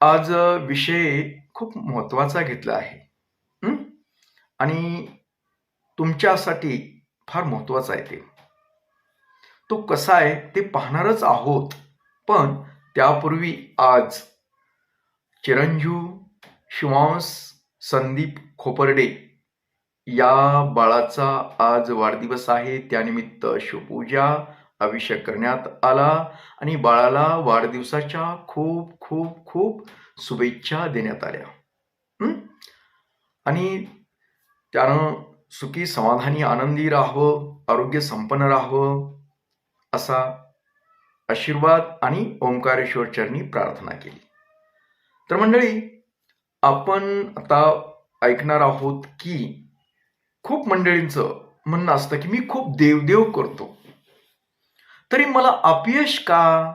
आज विषय खूप महत्त्वाचा घेतला आहे. हं? आणि तुमच्यासाठी फार महत्त्वाचा आहे ते. तो कसा आहे ते पाहणारच आहोत. पण त्यापूर्वी आज चिरंजीव शिवांश संदीप खोपर्डे या बाळाचा आज वाढदिवस आहे. त्यानिमित्त शिवपूजा अभिषेक करण्यात आला आणि बाळाला वाढदिवसाच्या खूप खूप खूप शुभेच्छा देण्यात आल्या. आणि त्यानं सुखी समाधानी आनंदी राहावं आरोग्य संपन्न राहावं असा आशीर्वाद आणि ओंकारेश्वर चरणी प्रार्थना केली. तर मंडळी आपण आता ऐकणार आहोत की खूप मंडळींचं म्हणणं असतं की मी खूप देवदेव करतो. तरी मला अपयश का?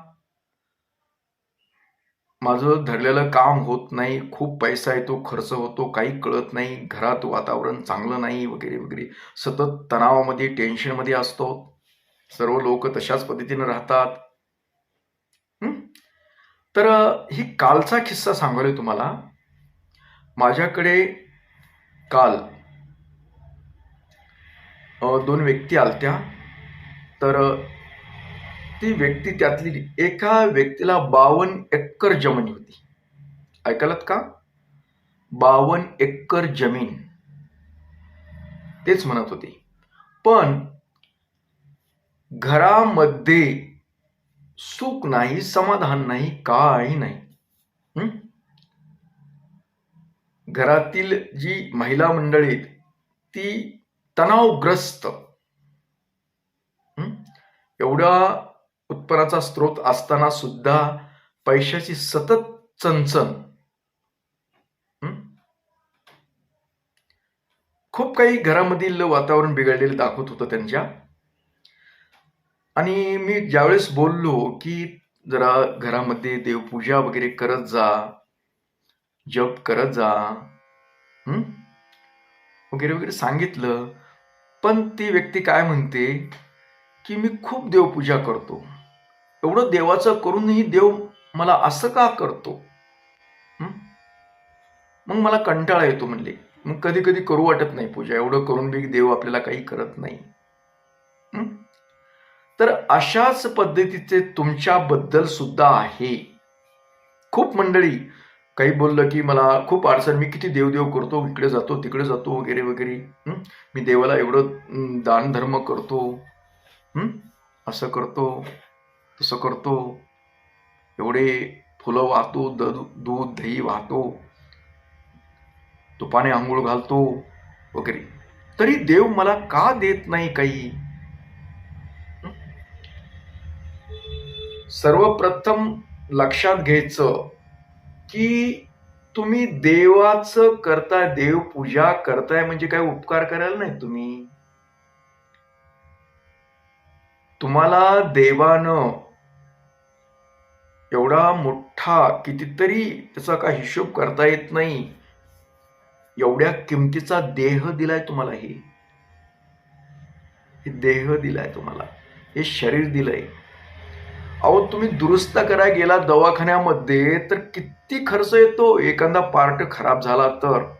माझं धरलेलं काम होत नाही. खूप पैसा येतो खर्च होतो काही कळत नाही. घरात वातावरण चांगलं नाही वगैरे वगैरे. सतत तणावामध्ये टेन्शनमध्ये असतो. सर्व लोक तशाच पद्धतीनं राहतात. तर ही कालचा किस्सा सांगायला तुम्हाला. माझ्याकडे काल दोन व्यक्ती आलत्या. तर ती व्यक्ती त्यातली एका व्यक्तीला बावन एकर जमीन होती. ऐकालात का? बावन एकर जमीन. तेच म्हणत होते. पण घरामध्ये सुख नाही समाधान नाही काही नाही. घरातील जी महिला मंडळी आहेत, ती तणावग्रस्त. हं? एवढा उत्पन्नाचा स्रोत असताना सुद्धा पैशाची सतत चणचण खूप काही घरामधील वातावरण बिघडलेलं दाखवत होतं त्यांच्या. आणि मी ज्यावेळेस बोललो की जरा घरामध्ये देवपूजा वगैरे करत जा जप करत जा वगैरे वगैरे सांगितलं. पण ती व्यक्ती काय म्हणते की मी खूप देवपूजा करतो. एवढं देवाचं करूनही देव मला असं का करतो? मग मला कंटाळा येतो म्हणले. मग कधी कधी करू वाटत नाही पूजा. एवढं करून बी देव आपल्याला काही करत नाही. तर अशाच पद्धतीचे तुमच्याबद्दल सुद्धा आहे. खूप मंडळी काही बोललं की मला खूप अडचण. मी किती देवदेव करतो? इकडे जातो तिकडे जातो वगैरे वगैरे. मी देवाला एवढं दानधर्म करतो. असं करतो. तसं करतो एवढे फुलं वाहतो द- दूध दही वाहतो तुपाने आंघोळ घालतो वगैरे. तरी देव मला का देत नाही काही? सर्वप्रथम लक्षात घ्यायचं की तुम्ही देवाचं करताय देव पूजा करताय म्हणजे काय उपकार करायला नाही तुम्ही? तुम्हाला देवानं एवढा मोठा कितीतरी त्याचा काय हिशोब करता येत नाही. एवढ्या किमतीचा देह दिलाय तुम्हाला हे. हे देह दिलाय तुम्हाला. हे शरीर दिलंय. अहो तुम्ही दुरुस्त करायला गेला दवाखान्यामध्ये तर किती खर्च येतो? एखादा पार्ट खराब झाला तर.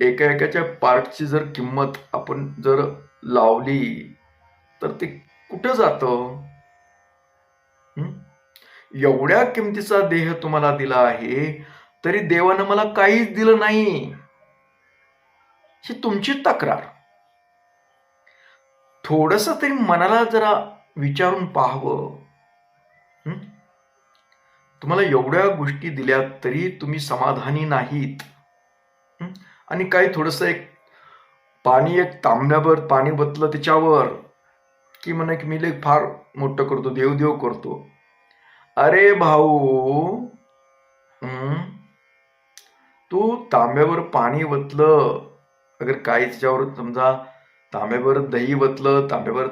एका एकाच्या पार्टची जर किंमत आपण जर लावली तर ते कुठं जातं? एवढ्या किमतीचा देह तुम्हाला दिला आहे तरी देवानं मला काहीच दिलं नाही. ही तुमची तक्रार. थोडस तरी मनाला जरा विचारून पाहावं. तुम्हाला एवढ्या गोष्टी दिल्या तरी तुम्ही समाधानी नाहीत. आणि काही थोडस एक पाणी एक तांब्यावर पाणी बतलं त्याच्यावर की म्हणा की मी लय फार मोठं करतो देवदेव करतो. अरे भाऊ तू तांब्यावर पाणी वतलं. अगर काय त्याच्यावर समजा तांब्यावर दही वतलं तांब्यावर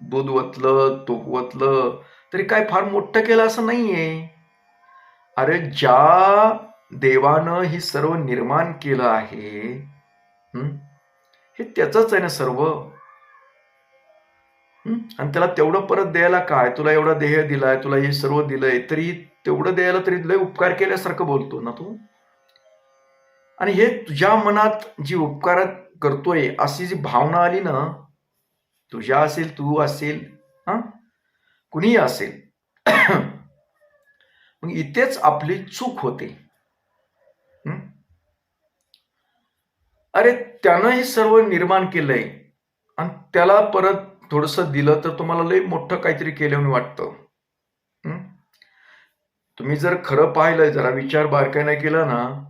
दूध वतलं तूप वतलं तरी काय फार मोठं केलं असं नाहीये. अरे ज्या देवानं ही सर्व निर्माण केलं आहे हे त्याचंच आहे ना सर्व. आणि त्याला तेवढं परत द्यायला काय? तुला एवढा देह दिलाय तुला हे सर्व दिलंय तरी तेवढं द्यायला तरी लय उपकार केल्यासारखं बोलतो ना तू? आणि हे तुझ्या मनात जी उपकार करतोय अशी जी भावना आली ना तुझ्या असेल तू असेल हा? कुणीही असेल? मग इथेच आपली चूक होते. अरे त्यानं हे सर्व निर्माण केलंय आणि त्याला परत थोडस दिलं तर तुम्हाला लय मोठं काहीतरी केलं वाटतं. तुम्ही जर खरं पाहिलं जरा विचार बारकाईने केला ना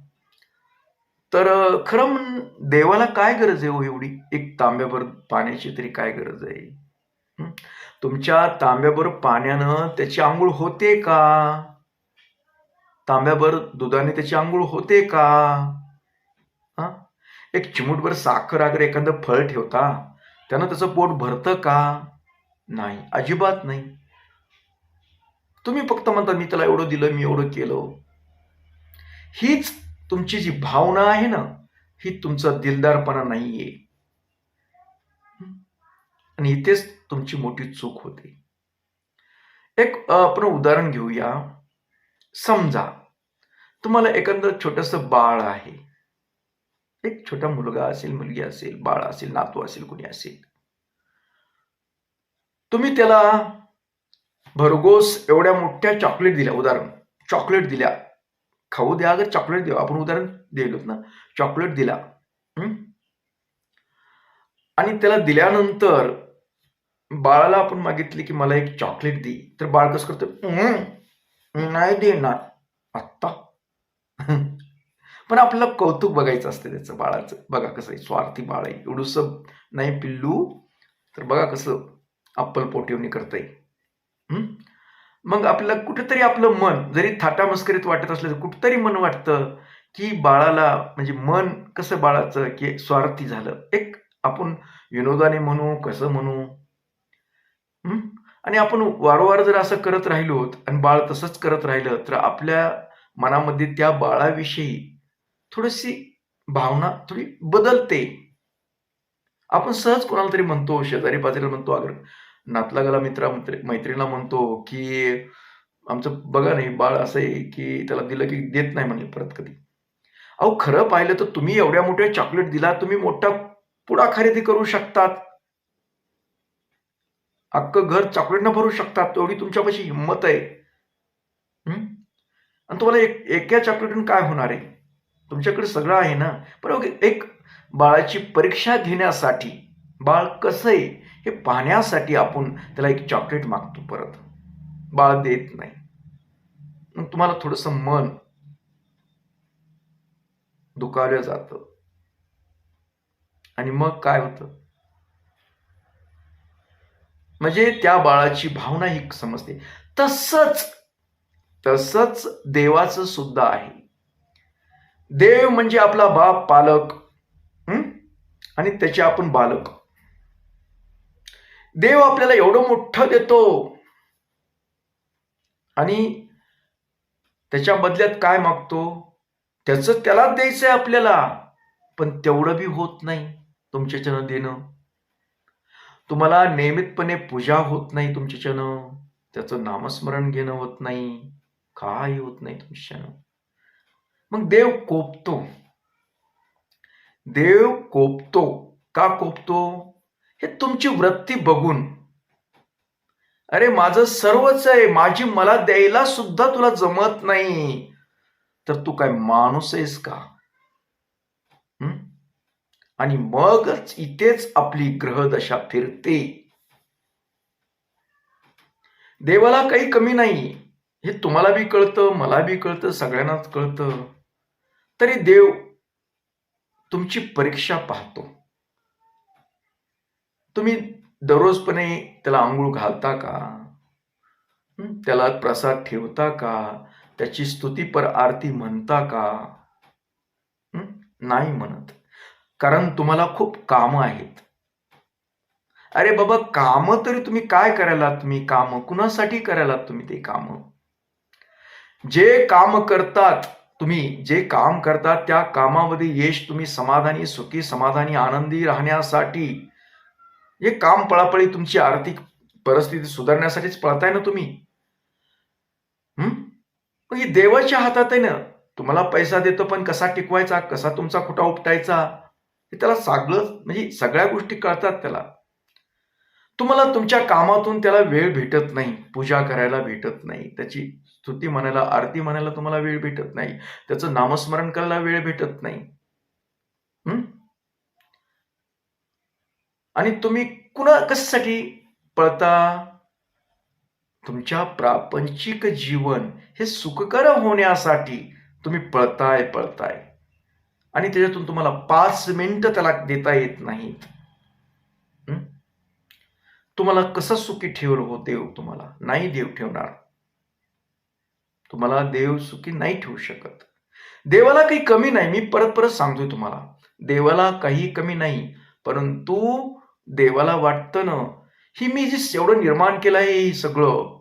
तर खरं देवाला काय गरज आहे हो एवढी? एक तांब्याभर पाण्याची तरी काय गरज आहे? तुमच्या तांब्याभर पाण्यानं त्याची आंघोळ होते का? तांब्याभर दुधाने त्याची आंघोळ होते का? हा? एक चिमूटभर साखर अगर एखादं फळ ठेवता त्यानं त्याचं पोट भरतं का? नाही अजिबात नाही. तुम्ही फक्त म्हणता मी त्याला एवढं दिलं मी एवढं केलं. हीच तुमची जी भावना आहे ना ही तुमचा दिलदारपणा नाहीये. आणि इथेच तुमची मोठी चूक होते. एक आपण उदाहरण घेऊया. समजा तुम्हाला एकंदर छोटस बाळ आहे. एक छोटा मुलगा असेल मुलगी असेल बाळ असेल नातू असेल कुणी असेल. तुम्ही त्याला भरघोस एवढ्या मोठ्या चॉकलेट दिल्या उदाहरण. चॉकलेट दिल्या. खाऊ द्या अगर चॉकलेट देऊ. आपण उदाहरण दिलोत ना. चॉकलेट दिला. आणि त्याला दिल्यानंतर बाळाला आपण मागितले की मला एक चॉकलेट दे. तर बाळ कसं करतं? नाही देणार. आत्ता पण आपलं कौतुक बघायचं असतं त्याचं बाळाचं. बघा कसं आहे स्वार्थी बाळ आहे. एवढूस नाही पिल्लू तर बघा कसं अप्पल पोटिवणी करता येईल मग आपलं कुठेतरी आपलं मन जरी थाटा मस्करीत वाटत असलं तर कुठंतरी मन वाटतं की बाळाला म्हणजे मन कसं बाळाचं की स्वार्थी झालं. एक आपण विनोदाने म्हणू कसं म्हणू. आणि आपण वारंवार जर असं करत राहिलो आणि बाळ तसंच करत राहिलं तर आपल्या मनामध्ये त्या बाळाविषयी थोडीशी भावना थोडी बदलते. आपण सहज कोणाला तरी म्हणतो शेजारी पाजारीला म्हणतो अगर नातला गेला मित्रा मैत्रिणीला म्हणतो की आमचं बघा नाही बाळ असं आहे की त्याला दिलं की देत नाही म्हणले परत कधी. अहो खरं पाहिलं तर तुम्ही एवढ्या मोठ्या चॉकलेट दिला तुम्ही मोठा पुडा खरेदी करू शकतात. अख्खं घर चॉकलेटनं भरू शकतात तेवढी तुमच्यापाशी हिंमत आहे. आणि तुम्हाला एक एका चॉकलेटून काय होणार आहे? तुमच्याकडे सगळं आहे ना? पण ओके एक बाळाची परीक्षा घेण्यासाठी बाळ कसं आहे हे पाहण्यासाठी आपण त्याला एक चॉकलेट मागतो परत. बाळ देत नाही. मग तुम्हाला थोडस मन दुखावलं जातं. आणि मग काय होतं? म्हणजे त्या बाळाची भावना ही समजते. तसंच तसंच देवाचं सुद्धा आहे. देव म्हणजे आपला बाप पालक आणि त्याचे आपण बालक. देव आपल्याला एवढं मोठं देतो. आणि त्याच्या बदल्यात काय मागतो? त्याचं त्यालाच आहे आपल्याला. पण तेवढं बी होत नाही तुमच्याच्यानं देणं. तुम्हाला नियमितपणे पूजा होत नाही तुमच्याच्यानं त्याचं नामस्मरण घेणं होत नाही. काही होत नाही तुमच्यानं मग देव कोपतो. देव कोपतो. का कोपतो? हे तुमची वृत्ती बघून. अरे माझं सर्वच आहे. माझी मला द्यायला सुद्धा तुला जमत नाही. तर तू काय माणूस आहेस का? आणि मगच इथेच आपली ग्रहदशा फिरते. देवाला काही कमी नाही. हे तुम्हाला बी कळतं मला बी कळतं सगळ्यांनाच कळतं. तरी देव तुमची परीक्षा पाहतो. तुम्ही दररोजपणे त्याला आंघोळ घालता का? त्याला प्रसाद ठेवता का? त्याची स्तुतीपर आरती म्हणता का? नाही म्हणत. कारण तुम्हाला खूप कामं आहेत. अरे बाबा काम तरी तुम्ही काय करायला तुम्ही? काम कुणासाठी करायला तुम्ही ते काम? जे काम करतात तुम्ही जे काम करता त्या कामामध्ये यश तुम्ही समाधानी सुखी समाधानी आनंदी राहण्यासाठी हे काम पळापळी तुमची आर्थिक परिस्थिती सुधारण्यासाठीच पळताय ना तुम्ही? हम्म ही देवाच्या हातात आहे ना. तुम्हाला पैसा देतो पण कसा टिकवायचा? कसा तुमचा खुटा उपटायचा? हे त्याला सगळं म्हणजे सगळ्या गोष्टी कळतात त्याला. तुम्हाला तुमच्या कामातून त्याला वेळ भेटत नाही पूजा करायला भेटत नाही. त्याची स्तुती म्हणायला आरती म्हणायला तुम्हाला वेळ भेटत नाही. त्याचं नामस्मरण करायला वेळ भेटत नाही. हम्म आणि तुम्ही कुणा कशासाठी पळता? तुमच्या प्रापंचिक जीवन हे सुखकर होण्यासाठी तुम्ही पळताय पळताय. आणि त्याच्यातून तुम्हाला पाच मिनिटं त्याला देता येत नाहीत. तुम्हाला कसं सुखी ठेवलं हो देव तुम्हाला? नाही देव ठेवणार. तुम्हाला देव सुखी नाही ठेवू शकत. देवाला काही कमी नाही. मी परत परत सांगतोय तुम्हाला. देवाला काही कमी नाही. परंतु देवाला वाटतं ना ही मी जे एवढं निर्माण केलं आहे हे सगळं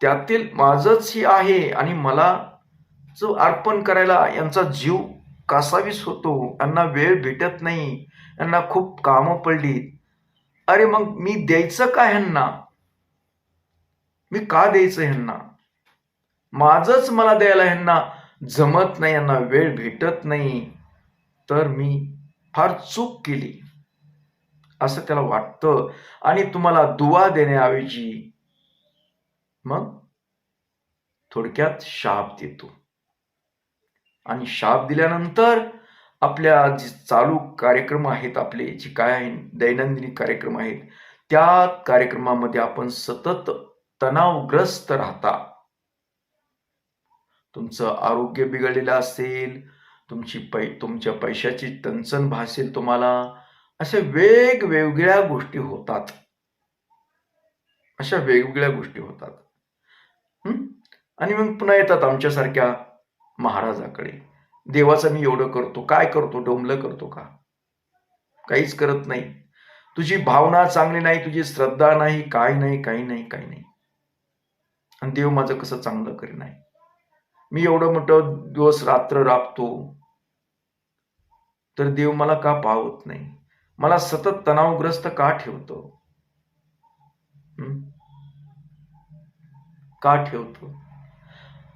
त्यातील माझच ही आहे आणि मला जो अर्पण करायला यांचा जीव कासावीस होतो यांना वेळ भेटत नाही यांना खूप कामं पडली. अरे मग मी द्यायचं का ह्यांना? मी का द्यायचं ह्यांना? माझच मला द्यायला यांना जमत नाही यांना वेळ भेटत नाही. तर मी फार चूक केली. असं त्याला वाटतं. आणि तुम्हाला दुवा देण्याऐवजी मग थोडक्यात शाप देतो. आणि शाप दिल्यानंतर आपल्या जे चालू कार्यक्रम आहेत आपले जे काय आहे दैनंदिन कार्यक्रम आहेत त्या कार्यक्रमामध्ये आपण सतत तणावग्रस्त राहता. तुमचं आरोग्य बिघडलेलं असेल तुमची पै तुमच्या पैशाची टंचन भासेल तुम्हाला अशा वेगवेगळ्या गोष्टी होतात. अशा वेगवेगळ्या गोष्टी होतात. आणि मग पुन्हा येतात आमच्यासारख्या महाराजाकडे. देवाचं मी एवढं करतो काय करतो डोंबलं करतो का? काहीच करत नाही. तुझी भावना चांगली नाही तुझी श्रद्धा नाही काय नाही काही नाही काही नाही. आणि देव माझं कसं चांगलं करी नाही मी एवढं मोठं दिवस रात्र राबतो तर देव मला का पावत नाही? मला सतत तणावग्रस्त का ठेवतो? का ठेवतो?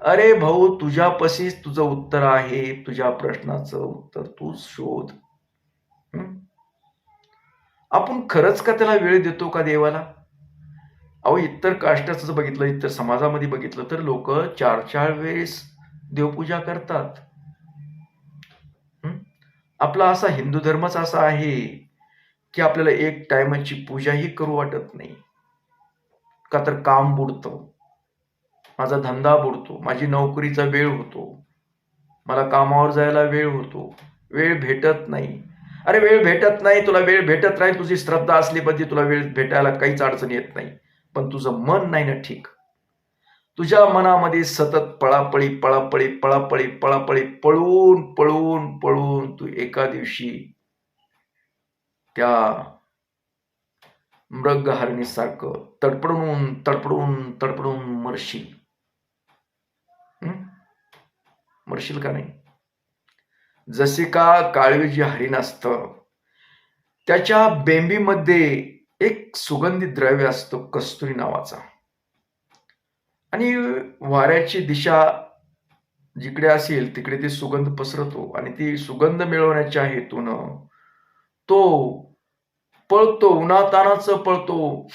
अरे भाऊ तुझ्यापाशीच तुझं उत्तर आहे तुझ्या प्रश्नाचं उत्तर तू शोध. आपण खरंच का त्याला वेळ देतो का देवाला? अहो इतर काष्टाचं जर बघितलं इतर समाजामध्ये बघितलं तर लोक चार चार वेळेस देवपूजा करतात. आपला असा हिंदू धर्मच असा आहे की आपल्याला एक टायमाची पूजाही करू वाटत नाही. का तर काम बुडतं. माझा धंदा बुडतो. माझी नोकरीचा वेळ होतो. मला कामावर जायला वेळ होतो. वेळ भेटत नाही. अरे वेळ भेटत नाही. तुला वेळ भेटत नाही. तुझी श्रद्धा असली पाहिजे तुला वेळ भेटायला काहीच अडचण येत नाही. पण तुझं मन नाही ना ठीक. तुझ्या मनामध्ये सतत पळापळी पळापळी पळापळी पळापळी पळून पळून पळून तू एका दिवशी त्या मृगहारणीसारखं तडपडून तडपडून तडपडून मरशील. मरशील का नाही? जसे का काळवी जे हरिण असतं त्याच्या बेंबीमध्ये एक सुगंधी द्रव्य असतो कस्तुरी नावाचा. आणि वाऱ्याची दिशा जिकडे असेल तिकडे ते सुगंध पसरतो आणि ती सुगंध मिळवण्याच्या हेतून तो पळतो उन्हातानाच पळतो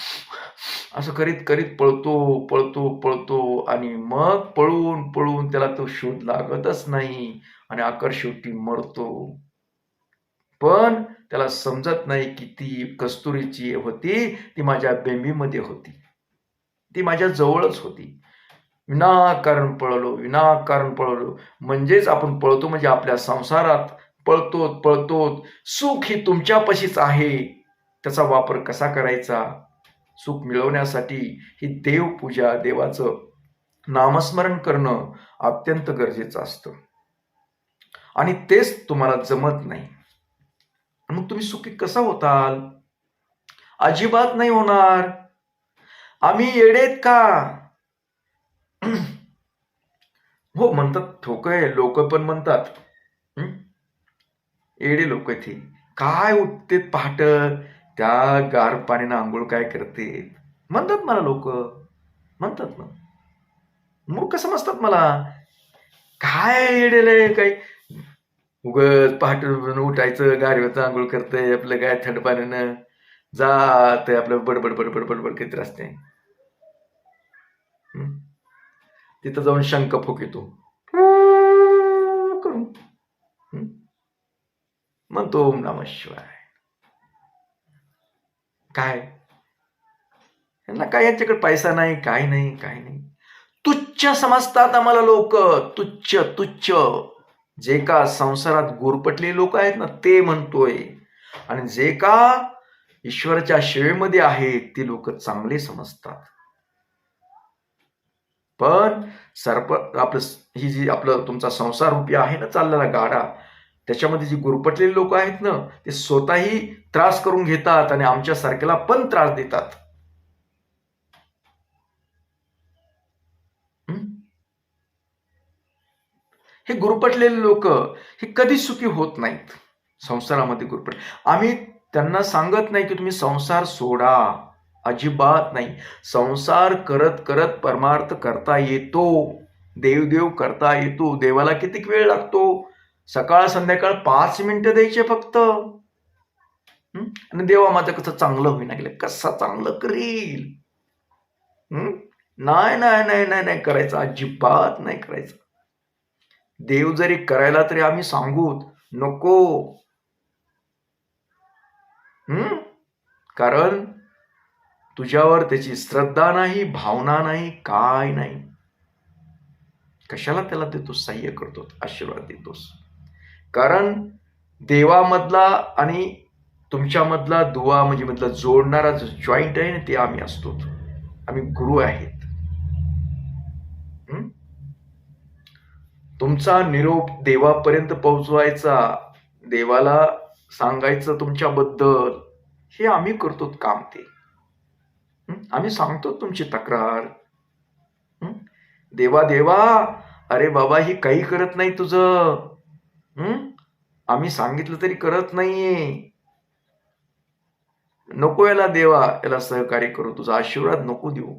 असं करीत करीत पळतो पळतो पळतो आणि मग पळून पळून त्याला तो शोध लागतच नाही आणि आकर शेवटी मरतो. पण त्याला समजत नाही की ती कस्तुरीची होती ती माझ्या बेंबीमध्ये होती. ती माझ्या जवळच होती. विनाकारण पळलो विनाकारण पळलो. म्हणजेच आपण पळतो म्हणजे आपल्या संसारात पळतो पळतो सुख ही तुमच्यापाशीच आहे. त्याचा वापर कसा करायचा? सुख मिळवण्यासाठी ही देवपूजा देवाचं नामस्मरण करणं अत्यंत गरजेचं असतं. आणि तेच तुम्हाला जमत नाही. मग तुम्ही सुखी कसा होताल? अजिबात नाही होणार. आम्ही येडेत का? हो म्हणतात ठोक आहे. लोक पण म्हणतात. येडे लोक ते काय उठते पहाट? त्या गार पाण्यानं आंघोळ काय करते म्हणतात मला लोक. म्हणतात ना. मूर्ख समजतात मला? काय येडेले काही उगच पहाट उठायचं गारव्याचं आंघोळ करतंय आपलं काय थंड पाण्यानं जात आपलं बडबड बडबड बडबड काहीतरी असते तिथं जाऊन शंख फुक येतो हं? म्हणतो ओम नम शिवाय. काय? यांना काय यांच्याकडे पैसा नाही काय नाही काय नाही. तुच्छ समजतात आम्हाला लोक. तुच्छ तुच्छ. जे का संसारात गुरपटले लोक आहेत ना ते म्हणतोय. आणि जे का ईश्वराच्या शेवेमध्ये आहेत ते लोक चांगले समजतात. पण सर्प आपलं ही जी आपलं तुमचा संसार रूपी आहे ना चाललेला गाडा त्याच्यामध्ये जी गुरपटलेली लोक आहेत ना ते स्वतःही त्रास करून घेतात आणि आमच्या सारख्याला पण त्रास देतात. हे गुरपटलेले लोक हे कधी सुखी होत नाहीत. संसारामध्ये गुरपट आम्ही त्यांना सांगत नाही की तुम्ही संसार सोडा. अजिबात नाही. संसार करत करत परमार्थ करता येतो. देवदेव करता येतो. देवाला किती वेळ लागतो? सकाळ संध्याकाळ पाच मिनिटं द्यायचे फक्त. आणि देवा माझं कसं चांगलं होईना गेलं. कसं चांगलं करील? नाही नाही नाही नाही नाही करायचं. अजिबात नाही करायचं. देव जरी करायला तरी आम्ही सांगूत नको. हम्म कारण तुझ्यावर त्याची श्रद्धा नाही भावना नाही काय नाही. कशाला त्याला देतो? सहाय्य करतो आशीर्वाद देतोस कारण देवामधला आणि तुमच्यामधला दुवा म्हणजे मधला जोडणारा जो जॉईंट आहे ना ते आम्ही असतो आम्ही गुरु आहेत हं? तुमचा निरोप देवापर्यंत पोहोचवायचा देवाला सांगायचं तुमच्याबद्दल हे आम्ही करतो काम ते. आम्ही सांगतो तुमची तक्रार. देवा देवा अरे बाबा ही काही करत नाही तुझं. आम्ही सांगितलं तरी करत नाहीये. नको याला देवा याला सहकार्य करू तुझा आशीर्वाद नको देऊ.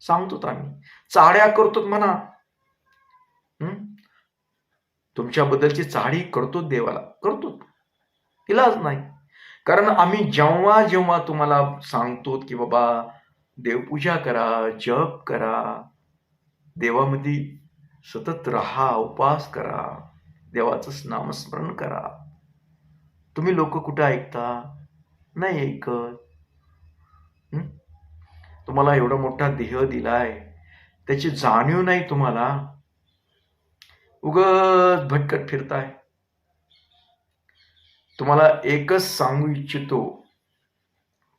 सांगतो आम्ही. चाड्या करतो म्हणा. तुमच्याबद्दलची चाळी करतो देवाला. करतो इलाज नाही. कारण आम्ही जेव्हा जेव्हा तुम्हाला सांगतो की बाबा देवपूजा करा जप करा देवामध्ये सतत राहा उपास करा देवाचं नामस्मरण करा. तुम्ही लोक कुठं ऐकता? नाही ऐकत. तुम्हाला एवढा मोठा देह दिलाय. त्याची जाणीव नाही तुम्हाला. उगच भटकत फिरताय. तुम्हाला एकच सांगू इच्छितो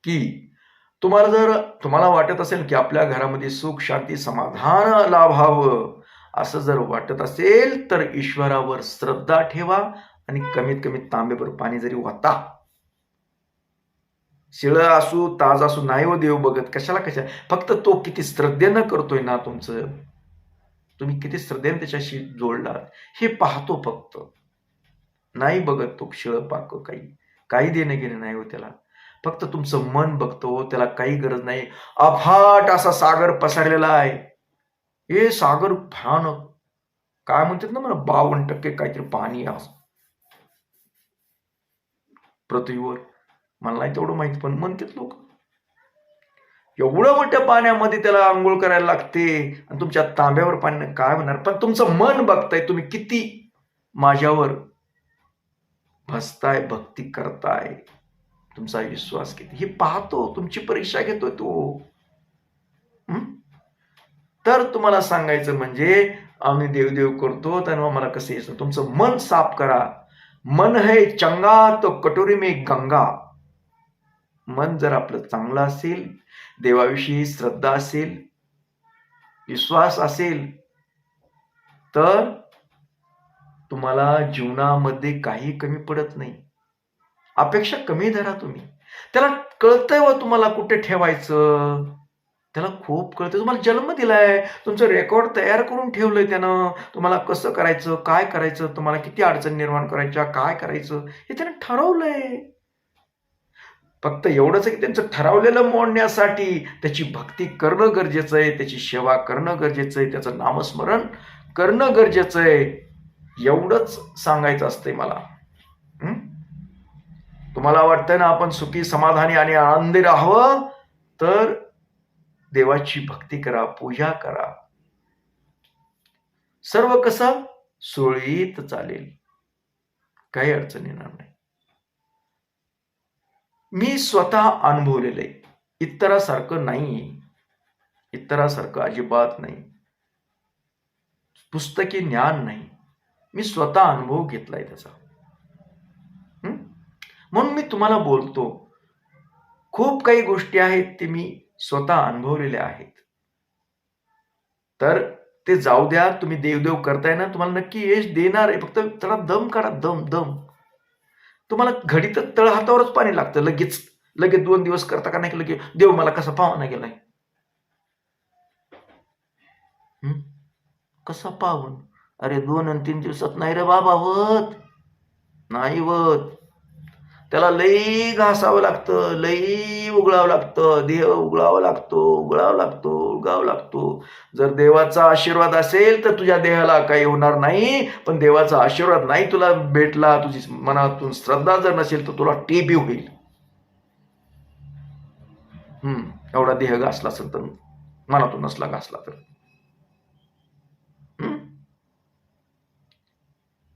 की तुम्हाला जर तुम्हाला वाटत असेल की आपल्या घरामध्ये सुख शांती समाधान लाभावं असं जर वाटत असेल तर ईश्वरावर श्रद्धा ठेवा आणि कमीत कमी तांबेभर पाणी जरी वाता. शिळ असू ताज असू नाही हो देव बघत कशाला कशा? फक्त तो किती श्रद्धेनं करतोय ना तुमचं? तुम्ही किती श्रद्धेने त्याच्याशी जोडलात हे पाहतो फक्त. नाही बघत तो शिळ पाक काही. काही देणं घेणं नाही हो त्याला. फक्त तुमचं मन बघतो हो, त्याला काही गरज नाही. अफाट असा सागर पसरलेला आहे. हे सागर भयानक काय म्हणतात ना मला बावन्न टक्के काहीतरी पाणी असं. पृथ्वीवर. मला नाही तेवढं माहिती पण म्हणतात लोक. एवढं मोठ्या पाण्यामध्ये त्याला आंघोळ करायला लागते आणि तुमच्या तांब्यावर पाणी काय म्हणणार पण तुमचं मन बघताय तुम्ही किती माझ्यावर भसताय भक्ती करताय. तुमचा विश्वास किती? हे पाहतो तुमची परीक्षा घेतोय तो. तर तुम्हाला सांगायचं म्हणजे आम्ही देवदेव करतो तेव्हा मला कसं यायचं? तुमचं मन साफ करा. मन है चंगा तो कटोरी मे गंगा. मन जर आपलं चांगलं असेल देवाविषयी श्रद्धा असेल विश्वास असेल तर तुम्हाला जीवनामध्ये काही कमी पडत नाही. अपेक्षा कमी धरा तुम्ही. त्याला कळतंय व तुम्हाला कुठे ठेवायचं? त्याला खूप कळतंय. तुम्हाला जन्म दिलाय. तुमचं रेकॉर्ड तयार करून ठेवलंय त्यानं. तुम्हाला कसं करायचं? काय करायचं? तुम्हाला किती अडचण निर्माण करायच्या? काय करायचं? हे त्यानं ठरवलंय. फक्त एवढंच आहे की त्यांचं ठरवलेलं मोडण्यासाठी त्याची भक्ती करणं गरजेचं आहे त्याची सेवा करणं गरजेचं आहे त्याचं नामस्मरण करणं गरजेचं आहे. एवढंच सांगायचं असतंय मला. तुम्हाला वाटतंय ना आपण सुखी समाधानी आणि आनंदी राहावं? तर देवाची भक्ती करा पूजा करा. सर्व कसं? सुळीत चालेल. काही अडचण येणार नाही. मी स्वतः अनुभवलेलं आहे. इतरासारखं नाही इतरासारखं अजिबात नाही. पुस्तकी ज्ञान नाही. मी स्वतः अनुभव घेतलाय त्याचा. म्हणून मी तुम्हाला बोलतो खूप काही गोष्टी आहेत ते मी स्वतः अनुभवलेल्या आहेत. तर ते जाऊ द्या तुम्ही देवदेव करताय ना तुम्हाला नक्की यश देणार आहे. फक्त त्याला दम काढा दम दम. तुम्हाला घडी तर तळ हातावरच पाणी लागतं लगेच. लगेच दोन दिवस करता का नाही की लगेच. देव मला कसा पावना गेलाय? कसा पाहून अरे दोन आणि तीन दिवसात नाही रे बाबा वत नाही वत त्याला लई घासावं लागतं लई उगळावं लागतं देह उगळावं लागतो उगळावं लागतो उगळावं लागतो. जर देवाचा आशीर्वाद असेल तर तुझ्या देहाला काही होणार नाही पण देवाचा आशीर्वाद नाही तुला भेटला तुझी मनातून श्रद्धा जर नसेल तर तुला टीबी होईल. हम्म एवढा देह घासला असेल तर मनातून नसला घासला तर.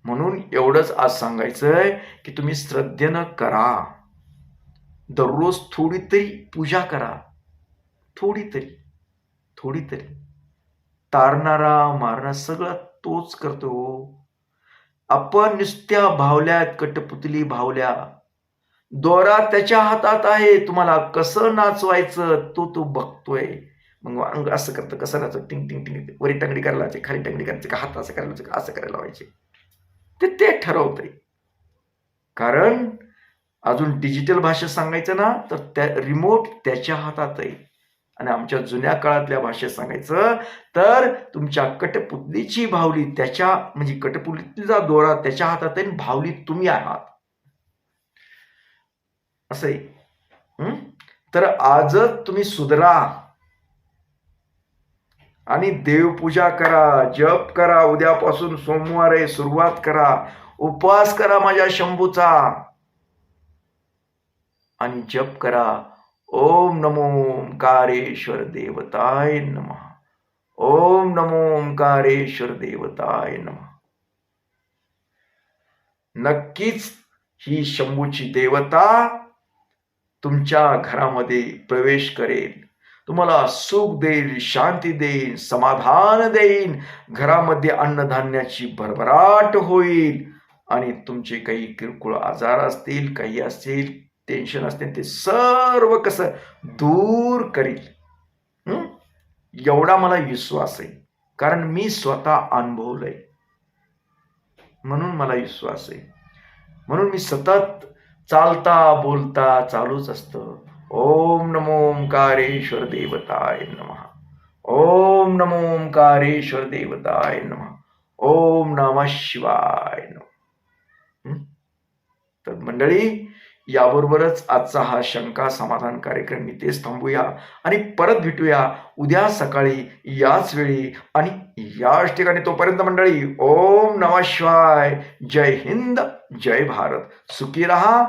म्हणून एवढंच आज सांगायचंय की तुम्ही श्रद्धेनं करा. दररोज थोडी तरी पूजा करा. थोडी तरी थोडी तरी तारणारा मारणारा सगळं तोच करतो. आपण नुसत्या भावल्यात कटपुतली भावल्या. दोरा त्याच्या हातात आहे. तुम्हाला कसं नाचवायचं तो तो बघतोय. मग अंग असं करतं कसं नाचत टिंग टिंग टिंग. वरी टंगडी करायला खाली टंगडी करायचं का हात असं करायला का असं करायला व्हायचे ते ते ठरवतंय. कारण अजून डिजिटल भाषेत सांगायचं ना तर त्या रिमोट त्याच्या हातात आहे आणि आमच्या जुन्या काळातल्या भाषेत सांगायचं तर तुमच्या कटपुतलीची भावली त्याच्या म्हणजे कटपुतलीचा दोरा त्याच्या हातात आहे आणि भावली तुम्ही आहात. असं आहे तर आजच तुम्ही सुधरा. आणि देवपूजा करा जप करा उद्यापासून सोमवार आहे सुरुवात करा उपवास करा माझ्या शंभूचा. आणि जप करा. ओम नमो ओंकारेश्वर देवताय नमः. ओम नमो ओंकारेश्वर देवताय नम. नक्कीच ही शंभूची देवता तुमच्या घरामध्ये प्रवेश करेल. तुम्हाला सुख देईल शांती देईल समाधान देईल. घरामध्ये अन्नधान्याची भरभराट होईल. आणि तुमचे काही किरकोळ आजार असतील काही असतील टेन्शन असतील ते सर्व कसं दूर करील. एवढा मला विश्वास आहे. कारण मी स्वतः अनुभवलंय. म्हणून मला विश्वास आहे. म्हणून मी सतत चालता बोलता चालूच असतं. ओम नमो ओंकारेश्वर देवताय नमः। ओम नमो ओंकारेश्वर देवताय नमः। ओम नमः शिवाय नमः। तर मंडळी याबरोबरच आजचा हा शंका समाधान कार्यक्रम इथेच थांबूया आणि परत भेटूया उद्या सकाळी याच वेळी आणि याच ठिकाणी तोपर्यंत मंडळी ओम नमः शिवाय जय हिंद जय भारत. सुखी रहा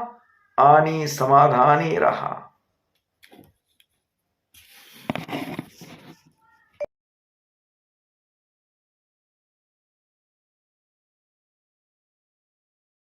आणि समाधानी रहा.